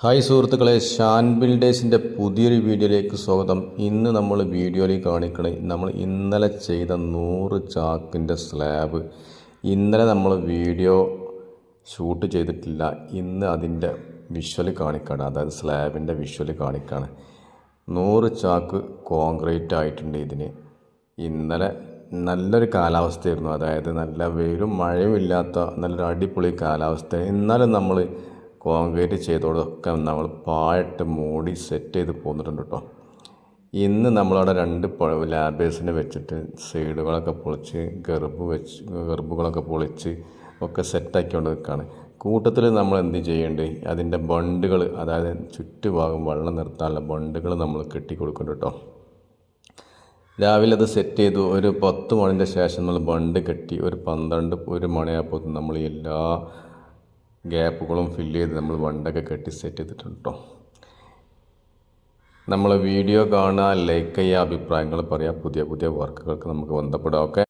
Hi സുഹൃത്തുക്കളെ ഷാൻ ബിൽഡേഴ്സിന്റെ പുതിയൊരു വീഡിയോയിലേക്ക് സ്വാഗതം. ഇന്ന് നമ്മൾ വീഡിയോയിൽ കാണിക്കണേ നമ്മൾ ഇന്നലെ ചെയ്ത നൂറ് ചാക്കിന്റെ സ്ലാബ്. ഇന്നലെ നമ്മൾ വീഡിയോ ഷൂട്ട് ചെയ്തിട്ടില്ല ഇന്ന് അതിന്റെ വിഷ്വൽ കാണിക്കാണ് അതായത് സ്ലാബിന്റെ വിഷ്വൽ കാണിക്കുകയാണ് നൂറ് ചാക്ക് കോൺക്രീറ്റ് ആയിട്ടുണ്ട് ഇതിന്. ഇന്നലെ നല്ലൊരു കാലാവസ്ഥയായിരുന്നു അതായത് നല്ല വെയിലും മഴയും ഇല്ലാത്ത നല്ലൊരു അടിപൊളി കാലാവസ്ഥ എന്നാലും നമ്മൾ കോൺക്രീറ്റ് ചെയ്തോടൊക്കെ നമ്മൾ പായിട്ട് മൂടി സെറ്റ് ചെയ്ത് പോന്നിട്ടുണ്ട് കേട്ടോ ഇന്ന് നമ്മളവിടെ രണ്ട് ലാബേഴ്സിനെ വെച്ചിട്ട് സൈഡുകളൊക്കെ പൊളിച്ച് ഗർഭ് വെച്ച് ഗർഭുകളൊക്കെ പൊളിച്ച് ഒക്കെ സെറ്റാക്കിക്കൊണ്ട് നിൽക്കുകയാണ് കൂട്ടത്തിൽ നമ്മൾ എന്ത് ചെയ്യേണ്ടത് അതിന്റെ ബണ്ടുകൾ അതായത് ചുറ്റുഭാഗം വെള്ളം നിർത്താനുള്ള ബണ്ടുകൾ നമ്മൾ കെട്ടി കൊടുക്കുന്നുണ്ട് കേട്ടോ രാവിലെ അത് സെറ്റ് ചെയ്തു ഒരു പത്ത് മണിന്റെ ശേഷം നമ്മൾ ബണ്ട് കെട്ടി ഒരു പന്ത്രണ്ട് ഒരു മണിയായപ്പോൾ നമ്മൾ എല്ലാ ഗ്യാപ്പുകളും ഫില്ല് ചെയ്ത് നമ്മൾ വണ്ടൊക്കെ കെട്ടി സെറ്റ് ചെയ്തിട്ടുണ്ട് കേട്ടോ നമ്മൾ വീഡിയോ കാണുക ലൈക്ക് ചെയ്യുക അഭിപ്രായങ്ങൾ പറയുക പുതിയ പുതിയ വർക്കുകൾക്ക് നമുക്ക് ബന്ധപ്പെടാം. ഓക്കെ